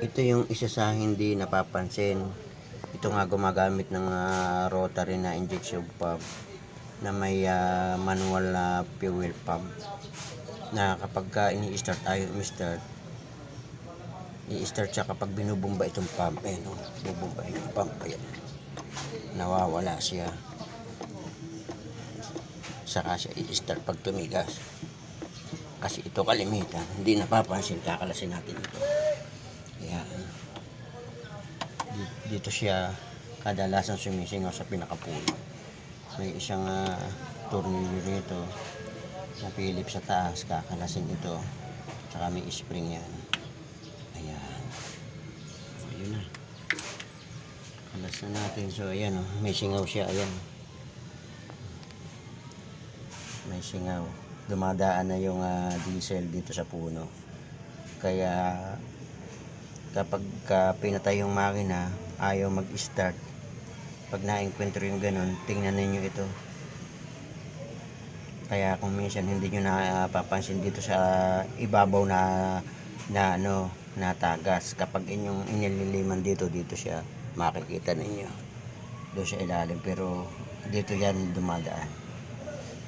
Ito yung isa sa hindi napapansin. Ito nga gumagamit ng ah, rotary na injection pump na may ah, manual na fuel pump. Na kapag ka ini-start tayo i-start i-start siya kapag binubumba itong pump. Eh no bubumba yung pump. Ayan. Nawawala siya. Saka siya i-start pag tumigas. Kasi ito kalimitan. Hindi napapansin. Kakalasin natin ito ayan Di- dito siya kadalasan sumisingaw sa pinakapuno may isang uh, tornilyo rito na Philip sa taas kakalasin ito. Saka may spring yan. Ayan. So yun na. Kalas na natin. So ayan oh, may singaw siya. Ayan. May singaw. Dumadaan na yung ah, diesel dito sa puno. Kaya kapag ka pinatay yung makina ayaw mag-start. Pag na-encounter yung ganun tingnan ninyo ito. Kaya kung minsan hindi nyo napapansin dito sa ibabaw na na ano na tagas kapag inyong inililiman dito dito siya makikita ninyo. Doon sa ilalim pero dito yan dumadaan.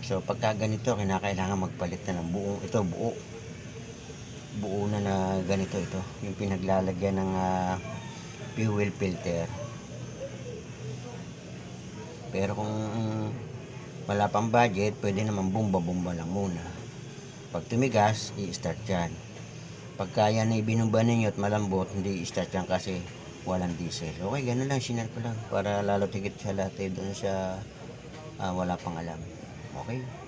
So pagka ganito kinakailangan magpalit na ng buong ito buo buo na na ganito ito. Yung pinaglalagyan ng ah, fuel filter. Pero kung wala pang budget pwede naman bumba-bumba lang muna. Pag tumigas i-start yan. Pagka yan ay binumba ninyo at malambot hindi i-start yan kasi walang diesel. Okay ganun lang sinare ko lang. Para lalo tigit sa lahat eh, doon sa ah, wala pang alam. Okay